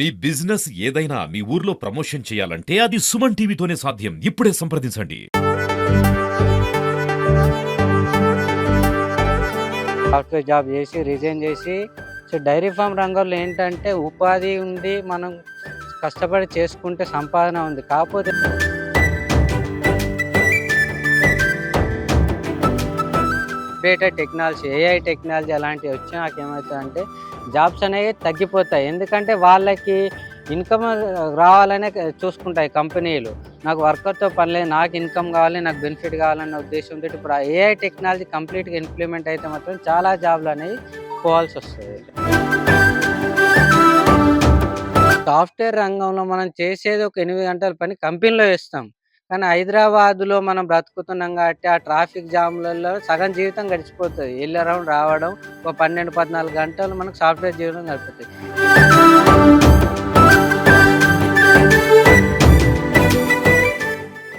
మీ business ఏదైనా మీ ఊర్లో promotion చేయాలంటే అది సుమన్ టీవీతోనే సాధ్యం. ఇప్పుడే సంప్రదించండి. సాఫ్ట్వేర్ జాబ్ చేసి రిజైన్ చేసి సో డైరీ ఫామ్ రంగంలో ఏంటంటే ఉపాధి ఉంది మనం కష్టపడి చేసుకుంటే సంపాదన ఉంది. కాకపోతే డేటా టెక్నాలజీ ఏఐ టెక్నాలజీ అలాంటివి వచ్చినాక ఏమవుతుందంటే జాబ్స్ అనేవి తగ్గిపోతాయి. ఎందుకంటే వాళ్ళకి ఇన్కమ్ రావాలనే చూసుకుంటాయి కంపెనీలు. నాకు వర్కర్తో పని లేదు నాకు ఇన్కమ్ కావాలి నాకు బెనిఫిట్ కావాలన్న ఉద్దేశంతో ఇప్పుడు ఆ ఏఐ టెక్నాలజీ కంప్లీట్గా ఇంప్లిమెంట్ అయితే మాత్రం చాలా జాబ్లు అనేవి పోవాల్సి వస్తుంది. సాఫ్ట్వేర్ రంగంలో మనం చేసేది ఒక ఎనిమిది గంటల పని కంపెనీలో చేస్తాం. కానీ హైదరాబాద్లో మనం బ్రతుకుతున్నాం కాబట్టి ఆ ట్రాఫిక్ జామ్లలో సగం జీవితం గడిచిపోతుంది. వెళ్ళడం రావడం ఒక పన్నెండు పద్నాలుగు గంటలు మనకు సాఫ్ట్వేర్ జీవితం గడిపోతుంది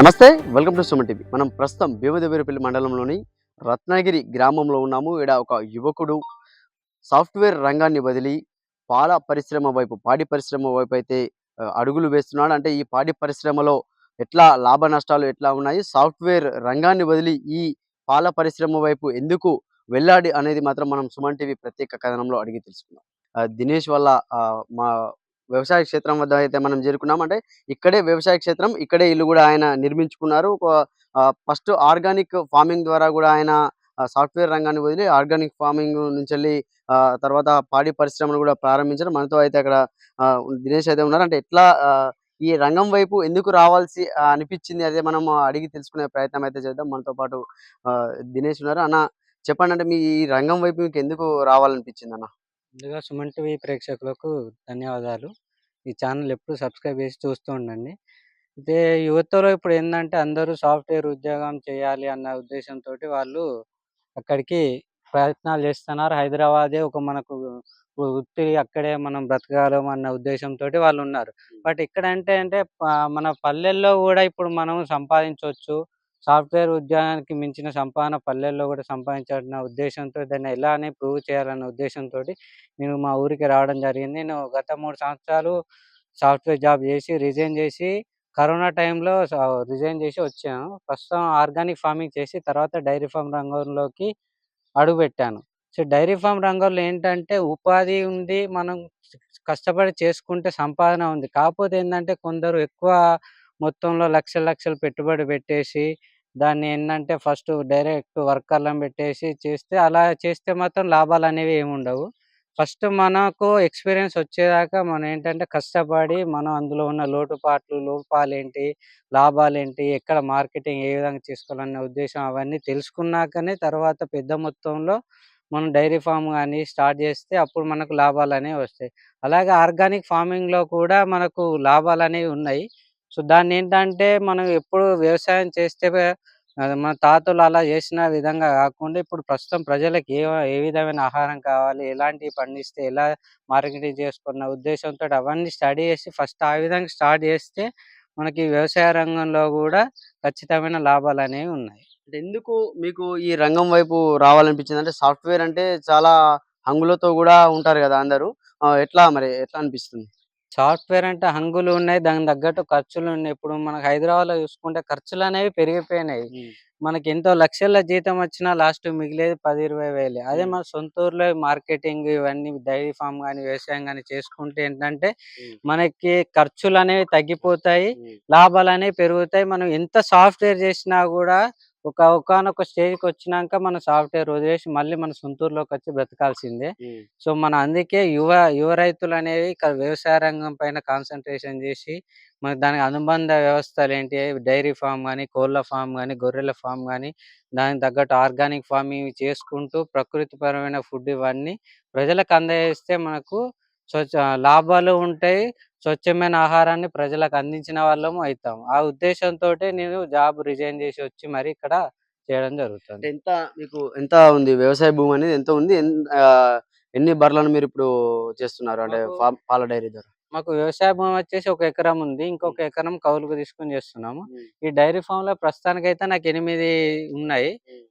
నమస్తే వెల్కమ్ టు సుమన్ టీవీ. మనం ప్రస్తుతం భీమదేవరపల్లి మండలంలోని రత్నగిరి గ్రామంలో ఉన్నాము. ఇక్కడ ఒక యువకుడు సాఫ్ట్వేర్ రంగాన్ని వదిలి పాల పరిశ్రమ వైపు పాడి పరిశ్రమ వైపు అయితే అడుగులు వేస్తున్నాడు. అంటే ఈ పాడి పరిశ్రమలో ఎట్లా లాభ నష్టాలు ఎట్లా ఉన్నాయి సాఫ్ట్వేర్ రంగాన్ని వదిలి ఈ పాల పరిశ్రమ వైపు ఎందుకు వెళ్ళాడి అనేది మాత్రం మనం సుమన్ టీవీ ప్రత్యేక కథనంలో అడిగి తెలుసుకుందాం. ఆ, దినేష్ వల్ల మా వ్యవసాయ క్షేత్రం వద్ద అయితే మనం చేరుకున్నాం. అంటే ఇక్కడే వ్యవసాయ క్షేత్రం ఇక్కడే ఇల్లు కూడా ఆయన నిర్మించుకున్నారు. ఫస్ట్ ఆర్గానిక్ ఫార్మింగ్ ద్వారా కూడా ఆయన సాఫ్ట్వేర్ రంగాన్ని వదిలి ఆర్గానిక్ ఫార్మింగ్ నుంచి వెళ్ళి ఆ, తర్వాత పాడి పరిశ్రమను కూడా ప్రారంభించారు. మనతో అయితే అక్కడ దినేష్ అయితే ఉన్నారు. అంటే ఎట్లా ఈ రంగం వైపు ఎందుకు రావాల్సి అనిపించింది అదే మనం అడిగి తెలుసుకునే ప్రయత్నం అయితే చేద్దాం. మనతో పాటు దినేష్ ఉన్నారు. అన్న చెప్పండి అంటే మీ ఈ రంగం వైపు మీకు ఎందుకు రావాలనిపించింది అన్న? ముందుగా సుమన్ టీవీ ప్రేక్షకులకు ధన్యవాదాలు. ఈ ఛానల్ ఎప్పుడు సబ్స్క్రైబ్ చేసి చూస్తూ ఉండండి. అయితే యువతలో ఇప్పుడు ఏంటంటే అందరూ సాఫ్ట్వేర్ ఉద్యోగం చేయాలి అన్న ఉద్దేశంతో వాళ్ళు అక్కడికి ప్రయత్నాలు చేస్తున్నారు. హైదరాబాదే ఒక మనకు వృత్తి అక్కడే మనం బ్రతకాలం అన్న ఉద్దేశంతో వాళ్ళు ఉన్నారు బట్ ఇక్కడ అంటే అంటే మన పల్లెల్లో కూడా ఇప్పుడు మనం సంపాదించవచ్చు సాఫ్ట్వేర్ ఉద్యోగానికి మించిన సంపాదన పల్లెల్లో కూడా సంపాదించాలన్న ఉద్దేశంతో దాన్ని ఎలా అని ప్రూవ్ చేయాలన్న ఉద్దేశంతో నేను మా ఊరికి రావడం జరిగింది. నేను గత మూడు సంవత్సరాలు సాఫ్ట్వేర్ జాబ్ చేసి రిజైన్ చేసి కరోనా టైంలో రిజైన్ చేసి వచ్చాను. ప్రస్తుతం ఆర్గానిక్ ఫార్మింగ్ చేసి తర్వాత డైరీ ఫామ్ రంగంలోకి అడుగుపెట్టాను. సో డైరీ ఫామ్ రంగంలో ఏంటంటే ఉపాధి ఉంది మనం కష్టపడి చేసుకుంటే సంపాదన ఉంది. కాకపోతే ఏంటంటే కొందరు ఎక్కువ మొత్తంలో లక్షల లక్షలు పెట్టుబడి పెట్టేసి దాన్ని ఏంటంటే ఫస్ట్ డైరెక్ట్ వర్కర్లను పెట్టేసి చేస్తే అలా చేస్తే మాత్రం లాభాలు అనేవి ఏమి ఉండవు. ఫస్ట్ మనకు ఎక్స్పీరియన్స్ వచ్చేదాకా మనం ఏంటంటే కష్టపడి మనం అందులో ఉన్న లోటుపాట్లు లోపాలు ఏంటి లాభాలు ఏంటి ఎక్కడ మార్కెటింగ్ ఏ విధంగా చేసుకోవాలనే ఉద్దేశం అవన్నీ తెలుసుకున్నాకనే తర్వాత పెద్ద మొత్తంలో మనం డైరీ ఫామ్ కానీ స్టార్ట్ చేస్తే అప్పుడు మనకు లాభాలు అనేవి వస్తాయి. అలాగే ఆర్గానిక్ ఫార్మింగ్లో కూడా మనకు లాభాలు అనేవి ఉన్నాయి. సో దాన్ని ఏంటంటే మనం ఎప్పుడు వ్యవసాయం చేస్తే మన తాతలు అలా చేసిన విధంగా కాకుండా ఇప్పుడు ప్రస్తుతం ప్రజలకు ఏ ఏ విధమైన ఆహారం కావాలి ఎలాంటివి పండిస్తే ఎలా మార్కెటింగ్ చేసుకున్న ఉద్దేశంతో అవన్నీ స్టడీ చేసి ఫస్ట్ ఆ విధంగా స్టార్ట్ చేస్తే మనకి వ్యవసాయ రంగంలో కూడా ఖచ్చితమైన లాభాలు అనేవి ఉన్నాయి. అంటే ఎందుకు మీకు ఈ రంగం వైపు రావాలనిపించింది? అంటే సాఫ్ట్వేర్ అంటే చాలా హంగులతో కూడా ఉంటారు కదా అందరూ. ఆ, ఎట్లా మరి ఎట్లా అనిపిస్తుంది? సాఫ్ట్వేర్ అంటే హంగులు ఉన్నాయి దానికి తగ్గట్టు ఖర్చులు ఉన్నాయి. ఇప్పుడు మనకి హైదరాబాద్లో చూసుకుంటే ఖర్చులు అనేవి పెరిగిపోయినాయి. మనకి ఎంతో లక్షల జీతం వచ్చినా లాస్ట్ మిగిలేది పది ఇరవై వేలే. అదే. మన సొంత ఊర్లో మార్కెటింగ్ ఇవన్నీ డైరీ ఫామ్ కానీ వ్యవసాయం కానీ చేసుకుంటే ఏంటంటే. మనకి ఖర్చులు అనేవి తగ్గిపోతాయి లాభాలు అనేవి పెరుగుతాయి. మనం ఎంత సాఫ్ట్వేర్ చేసినా కూడా ఒక ఒకనొక స్టేజ్కి వచ్చినాక మన సాఫ్ట్వేర్ వదిలేసి మళ్ళీ మన సొంతూరులోకి వచ్చి బ్రతకాల్సిందే. సో మన అందుకే యువ యువ రైతులు అనేవి ఇక్కడ వ్యవసాయ రంగం పైన కాన్సన్ట్రేషన్ చేసి మన దానికి అనుబంధ వ్యవస్థలు ఏంటి? డైరీ ఫామ్ కానీ కోళ్ళ ఫామ్ కానీ గొర్రెల ఫామ్ కానీ దానికి తగ్గట్టు ఆర్గానిక్ ఫార్మింగ్ చేసుకుంటూ ప్రకృతిపరమైన ఫుడ్ ఇవన్నీ ప్రజలకు అందజేస్తే మనకు స్వచ్ఛ లాభాలు ఉంటాయి. స్వచ్ఛమైన ఆహారాన్ని ప్రజలకు అందించిన వాళ్ళము అవుతాం ఆ ఉద్దేశంతో నేను జాబ్ రిజైన్ చేసి వచ్చి మరి ఇక్కడ చేయడం జరుగుతుంది. ఎంత మీకు ఎంత ఉంది? వ్యవసాయ భూమి అనేది ఎంత ఉంది? ఎన్ని బర్లను మీరు ఇప్పుడు చేస్తున్నారు? అంటే పాల డైరీ ద్వారా. మాకు వ్యవసాయ భూమి వచ్చేసి ఒక ఎకరం ఉంది. ఇంకొక ఎకరం కౌలుకు తీసుకొని చేస్తున్నాము. ఈ డైరీ ఫామ్లో ప్రస్తుతానికైతే నాకు ఎనిమిది ఉన్నాయి.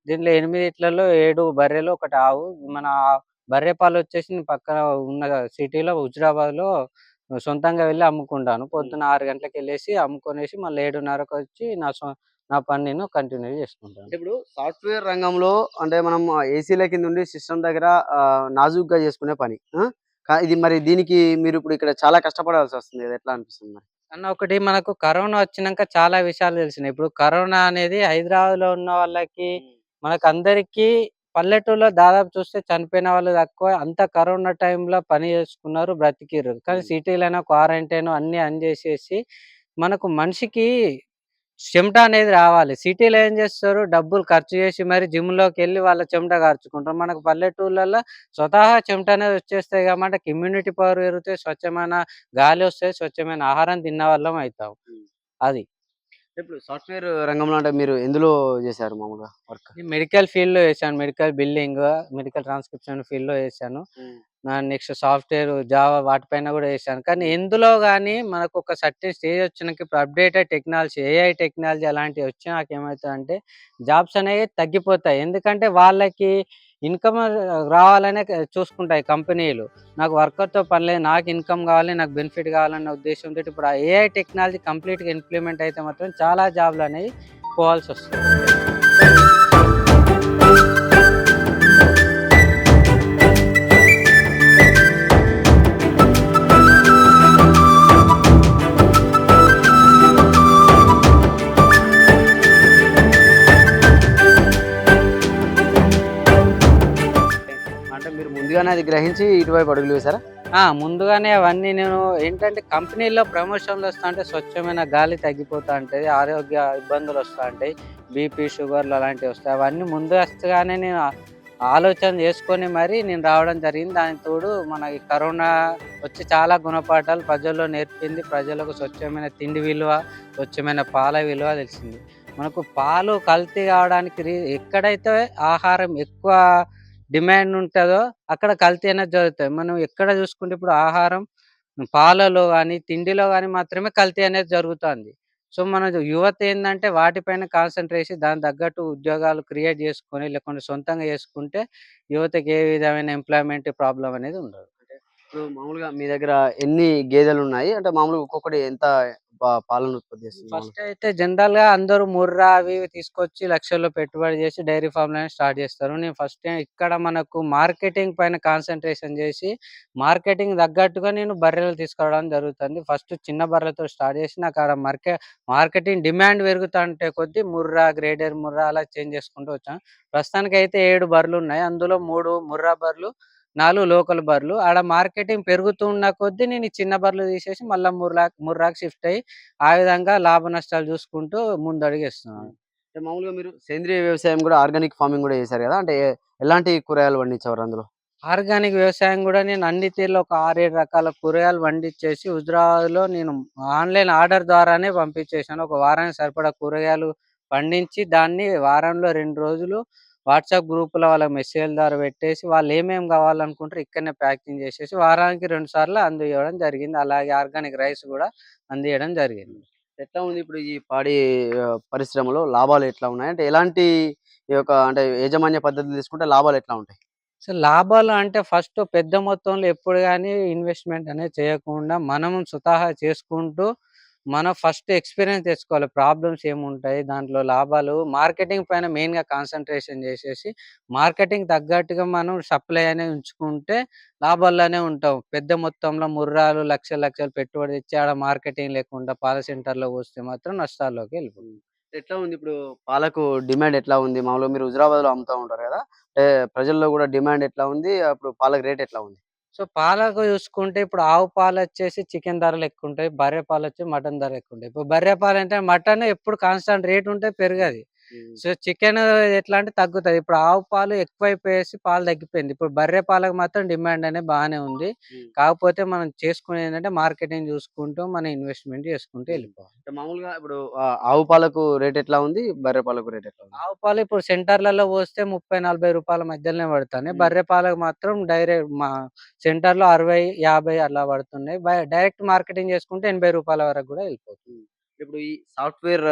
దీంట్లో ఎనిమిదిట్లలో ఏడు బర్రెలు ఒకటి ఆవు. మన బర్రె పాలు వచ్చేసి నేను పక్కన ఉన్న సిటీలో హుజరాబాద్లో సొంతంగా వెళ్ళి అమ్ముకుంటాను. పొద్దున ఆరు గంటలకు వెళ్ళేసి అమ్ముకొనేసి మళ్ళీ ఏడున్నరకు వచ్చి నా నా పని నేను కంటిన్యూ చేసుకుంటాను. ఇప్పుడు సాఫ్ట్వేర్ రంగంలో అంటే మనం ఏసీల కింద ఉండి సిస్టమ్ దగ్గర నాజూగ్గా చేసుకునే పని ఇది మరి దీనికి మీరు ఇప్పుడు ఇక్కడ చాలా కష్టపడాల్సి వస్తుంది ఎట్లా అనిపిస్తుంది మరి? అన్న ఒకటి మనకు కరోనా వచ్చినాక చాలా విషయాలు తెలిసినాయి. ఇప్పుడు కరోనా అనేది హైదరాబాద్లో ఉన్న వాళ్ళకి మనకు అందరికీ పల్లెటూరులో దాదాపు చూస్తే చనిపోయిన వాళ్ళు తక్కువ. అంత కరోనా టైంలో పని చేసుకున్నారు బ్రతికిర్రు. కానీ. సిటీలైనా క్వారంటైన్ అన్ని అన్ చేసేసి మనకు మనిషికి చెమట అనేది రావాలి. సిటీలో ఏం చేస్తారు? డబ్బులు ఖర్చు చేసి మరి జిమ్లోకి వెళ్ళి వాళ్ళ చెమట కార్చుకుంటారు. మనకు పల్లెటూర్లలో స్వతహా చెమట అనేది వచ్చేస్తాయి కాబట్టి ఇమ్యూనిటీ పవర్ పెరుగుతాయి. స్వచ్ఛమైన గాలి వస్తాయి. స్వచ్ఛమైన ఆహారం తిన్న వాళ్ళం అవుతాం. అది. ఇప్పుడు సాఫ్ట్వేర్ రంగంలో అంటే మీరు ఎందులో చేశారు మామూలుగా వర్క్? మెడికల్ ఫీల్డ్లో చేశాను. మెడికల్ బిల్డింగ్ మెడికల్ ట్రాన్స్క్రిప్షన్ ఫీల్డ్లో చేశాను నెక్స్ట్ సాఫ్ట్వేర్ జావా వాటిపైన కూడా చేశాను. కానీ ఎందులో కానీ మనకు ఒక సర్టెన్ స్టేజ్ వచ్చినాక ఇప్పుడు అప్డేటెడ్ టెక్నాలజీ ఏఐ టెక్నాలజీ అలాంటివి వచ్చినాక ఏమవుతుందంటే జాబ్స్ అనేవి తగ్గిపోతాయి. ఎందుకంటే వాళ్ళకి ఇన్కమ్ రావాలనే చూసుకుంటాయి కంపెనీలు. నాకు వర్కర్తో పని లేదు నాకు ఇన్కమ్ కావాలి నాకు బెనిఫిట్ కావాలన్న ఉద్దేశంతో ఇప్పుడు ఆ ఏఐ టెక్నాలజీ కంప్లీట్గా ఇంప్లిమెంట్ అయితే మాత్రం చాలా జాబ్లు అనేవి పోవాల్సి వస్తుంది మీరు అది గ్రహించి ఇటువైపు అడుగులు వేశారా? ముందుగానే అవన్నీ నేను ఏంటంటే కంపెనీలో ప్రమోషన్లు వస్తా అంటే స్వచ్ఛమైన గాలి తగ్గిపోతా ఉంటుంది ఆరోగ్య ఇబ్బందులు వస్తూ ఉంటాయి బీపీ షుగర్లు అలాంటివి వస్తాయి. అవన్నీ ముందు వస్తగానే నేను ఆలోచన చేసుకొని మరి నేను రావడం జరిగింది. దాని తోడు మన ఈ కరోనా వచ్చి చాలా గుణపాఠాలు ప్రజల్లో నేర్పింది. ప్రజలకు స్వచ్ఛమైన తిండి విలువ స్వచ్ఛమైన పాల విలువ తెలిసింది. మనకు పాలు కల్తీ కావడానికి రీ- ఎక్కడైతే ఆహారం ఎక్కువ డిమాండ్ ఉంటుందో అక్కడ కల్తీ అనేది జరుగుతుంది మనం ఎక్కడ చూసుకుంటే ఇప్పుడు ఆహారం పాలలో కానీ తిండిలో కానీ మాత్రమే కల్తీ అనేది జరుగుతుంది. సో మన యువత ఏంటంటే వాటిపైన కాన్సన్ట్రేషన్ దాని తగ్గట్టు ఉద్యోగాలు క్రియేట్ చేసుకొని లేకుంటే సొంతంగా చేసుకుంటే యువతకి ఏ విధమైన ఎంప్లాయ్మెంట్ ప్రాబ్లం అనేది ఉండదు. ఇప్పుడు మామూలుగా మీ దగ్గర ఎన్ని గేదెలు ఉన్నాయి? అంటే మామూలుగా ఒక్కొక్కటి ఎంత పాలన పాలను ఉత్పత్తి చేస్తుంది ఫస్ట్ అయితే జనరల్గా అందరూ ముర్రా అవి తీసుకొచ్చి లక్షల్లో పెట్టుబడి చేసి డైరీ ఫామ్ లైన్ స్టార్ట్ చేస్తారు. నేను ఫస్ట్ ఇక్కడ మనకు మార్కెటింగ్ పైన కాన్సన్ట్రేషన్ చేసి మార్కెటింగ్ తగ్గట్టుగా నేను బర్రెలు తీసుకురావడం జరుగుతుంది. ఫస్ట్ చిన్న బర్రెలతో స్టార్ట్ చేసి నాకు అక్కడ మార్కెట్ మార్కెటింగ్ డిమాండ్ పెరుగుతుంటే కొద్దీ ముర్రా గ్రేడర్ ముర్రా అలా చేంజ్ చేసుకుంటూ వచ్చాను. ప్రస్తుతానికి అయితే ఏడు బర్రెలు ఉన్నాయి. అందులో మూడు ముర్రా బర్రెలు నాలుగు లోకల్ బర్రెలు. ఆడ మార్కెటింగ్ పెరుగుతున్న కొద్దీ నేను చిన్న బర్రెలు తీసేసి మళ్ళీ ముర్రా ముర్రాకి షిఫ్ట్ అయ్యి ఆ విధంగా లాభ నష్టాలు చూసుకుంటూ ముందడుగేస్తున్నాను. అంటే మామూలుగా మీరు సేంద్రియ వ్యవసాయం కూడా ఆర్గానిక్ ఫార్మింగ్ కూడా చేశారు కదా? అంటే ఎలాంటి కూరగాయలు పండించేవారు అందులో? ఆర్గానిక్ వ్యవసాయం కూడా నేను అన్ని తీరులో ఒక ఆరేడు రకాల కూరగాయలు పండించేసి హుజరాబాద్లో నేను ఆన్లైన్ ఆర్డర్ ద్వారానే పంపించేసాను ఒక వారానికి సరిపడా కూరగాయలు పండించి దాన్ని వారంలో రెండు రోజులు వాట్సాప్ గ్రూపుల వాళ్ళ మెసేజ్ ద్వారా పెట్టేసి వాళ్ళు ఏమేమి కావాలనుకుంటారో ఇక్కడనే ప్యాకింగ్ చేసేసి వారానికి రెండు సార్లు అందివ్వడం జరిగింది. అలాగే ఆర్గానిక్ రైస్ కూడా అందియడం జరిగింది. ఎట్లా ఉంది ఇప్పుడు ఈ పాడి పరిశ్రమలో? లాభాలు ఎట్లా ఉన్నాయి? అంటే ఎలాంటి ఈ యొక్క అంటే యాజమాన్య పద్ధతులు తీసుకుంటే లాభాలు ఎట్లా ఉంటాయి? సో లాభాలు అంటే ఫస్ట్ పెద్ద మొత్తంలో ఎప్పుడు కానీ ఇన్వెస్ట్మెంట్ అనేది చేయకుండా మనం స్వతహా చేసుకుంటూ మనం ఫస్ట్ ఎక్స్పీరియన్స్ తెచ్చుకోవాలి. ప్రాబ్లమ్స్ ఏముంటాయి? దాంట్లో లాభాలు. మార్కెటింగ్ పైన మెయిన్గా కాన్సన్ట్రేషన్ చేసేసి మార్కెటింగ్ తగ్గట్టుగా మనం సప్లై అనేది ఉంచుకుంటే లాభాల్లోనే ఉంటాం. పెద్ద మొత్తంలో ముర్రాలు లక్షల లక్షలు పెట్టుబడి తెచ్చి ఆడ మార్కెటింగ్ లేకుండా పాల సెంటర్లో వస్తే మాత్రం నష్టాల్లోకి వెళ్ళిపోతుంది ఎట్లా ఉంది? ఇప్పుడు పాలకు డిమాండ్ ఎట్లా ఉంది? మామూలుగా మీరు హుజరాబాద్లో అమ్ముతా ఉంటారు కదా? అంటే ప్రజల్లో కూడా డిమాండ్ ఎట్లా ఉంది? అప్పుడు పాలకు రేట్ ఎట్లా ఉంది? సో పాలకు చూసుకుంటే ఇప్పుడు ఆవు పాలు వచ్చేసి చికెన్ ధరలు ఎక్కువ ఉంటాయి బర్రె పాలు వచ్చి మటన్ ధర ఎక్కువ ఉంటాయి ఇప్పుడు బర్రె పాలు అంటే మటన్ ఎప్పుడు కాన్స్టాంట్ రేట్ ఉంటే పెరగదు. సో చికెన్ ఎట్లా అంటే తగ్గుతుంది. ఇప్పుడు ఆవు పాలు ఎక్కువైపోయేసి పాలు తగ్గిపోయింది. ఇప్పుడు బర్రె పాలకు మాత్రం డిమాండ్ అనేది బాగానే ఉంది. కాకపోతే మనం చేసుకునేది ఏంటంటే మార్కెటింగ్ చూసుకుంటూ మనం ఇన్వెస్ట్మెంట్ చేసుకుంటూ వెళ్ళిపోవాలి. మామూలుగా ఇప్పుడు ఆవు పాలకు రేట్ ఎట్లా ఉంది? బర్రె పాలకు రేట్ ఎట్లా ఉంది? ఆవు పాలు ఇప్పుడు సెంటర్లలో పోస్తే ముప్పై నలభై రూపాయల మధ్యలోనే పడుతున్నాయి. బర్రె పాలకు మాత్రం డైరెక్ట్ మా సెంటర్లో అరవై యాభై అలా పడుతున్నాయి. డైరెక్ట్ మార్కెటింగ్ చేసుకుంటే ఎనభై రూపాయల వరకు కూడా వెళ్ళిపోతుంది. ఇప్పుడు ఈ సాఫ్ట్వేర్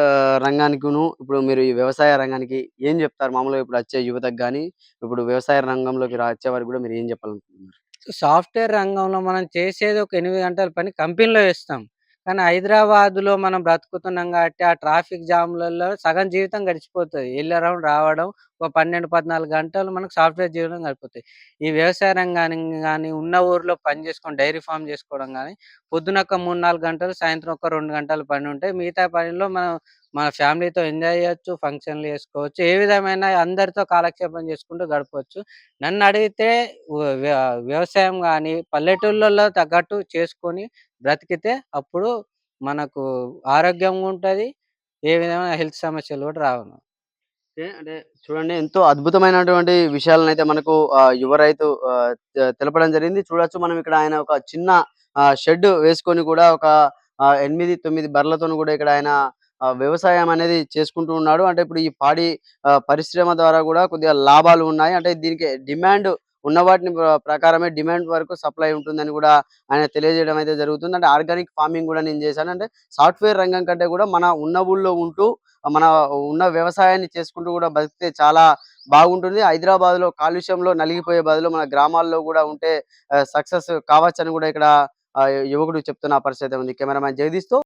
రంగానికిను ఇప్పుడు మీరు ఈ వ్యవసాయ రంగానికి ఏం చెప్తారు మామూలుగా ఇప్పుడు వచ్చే యువతకు కానీ ఇప్పుడు వ్యవసాయ రంగంలోకి రా- వచ్చే వారికి కూడా మీరు ఏం చెప్పాలనుకుంటున్నారు సాఫ్ట్‌వేర్ రంగంలో మనం చేసేది ఒక 8 గంటల పని కంపెనీలో చేస్తాం. కానీ హైదరాబాద్‌లో మనం బ్రతుకుతున్నాం కాబట్టి ఆ ట్రాఫిక్ జామ్‌లలో సగం జీవితం గడిచిపోతుంది వెళ్ళడం రావడం ఒక 12, 14 గంటలు మనకు సాఫ్ట్‌వేర్ జీవితం గడిపోతాయి. ఈ వ్యవసాయ రంగాన్ని కానీ ఉన్న ఊర్లో పని చేసుకొని డైరీ ఫార్మ్ చేసుకోవడం కానీ పొద్దున ఒక 3, 4 గంటలు, సాయంత్రం ఒక రెండు గంటలు పని ఉంటాయి. మిగతా పనిలో మనం మన ఫ్యామిలీతో ఎంజాయ్ చేయొచ్చు, ఫంక్షన్‌లు చేసుకోవచ్చు. ఏ విధమైన అందరితో కాలక్షేపం చేసుకుంటూ గడపవచ్చు నన్ను అడిగితే వ్యవసాయం కానీ పల్లెటూళ్ళలో తగ్గట్టు చేసుకొని బ్రతికితే అప్పుడు మనకు ఆరోగ్యంగా ఉంటది. ఏ విధమైన హెల్త్ సమస్యలు కూడా రావు. అంటే చూడండి ఎంతో అద్భుతమైనటువంటి విషయాలనైతే మనకు యువ రైతు తెలపడం జరిగింది. చూడొచ్చు మనం ఇక్కడ ఆయన ఒక చిన్న షెడ్ వేసుకొని కూడా ఒక ఎనిమిది తొమ్మిది బర్లతో కూడా ఇక్కడ ఆయన వ్యవసాయం అనేది చేసుకుంటూ ఉన్నాడు. అంటే ఇప్పుడు ఈ పాడి పరిశ్రమ ద్వారా కూడా కొద్దిగా లాభాలు ఉన్నాయి. అంటే దీనికి డిమాండ్ ఉన్న వాటిని ప్రకారమే డిమాండ్ వరకు సప్లై ఉంటుందని కూడా ఆయన తెలియజేయడం అయితే జరుగుతుంది. అంటే ఆర్గానిక్ ఫార్మింగ్ కూడా నేను చేశాను. అంటే సాఫ్ట్‌వేర్ రంగం కంటే కూడా మన ఉన్న ఊళ్ళో ఉంటూ మన ఉన్న వ్యవసాయాన్ని చేసుకుంటూ కూడా బతికితే చాలా బాగుంటుంది. హైదరాబాద్‌లో కాలుష్యంలో నలిగిపోయే బదులు మన గ్రామాల్లో కూడా ఉంటే సక్సెస్ కావచ్చని కూడా ఇక్కడ యువకుడు చెప్తున్న పరిస్థితి ఉంది. కెమెరామ్యాన్ జగదీష్‌తో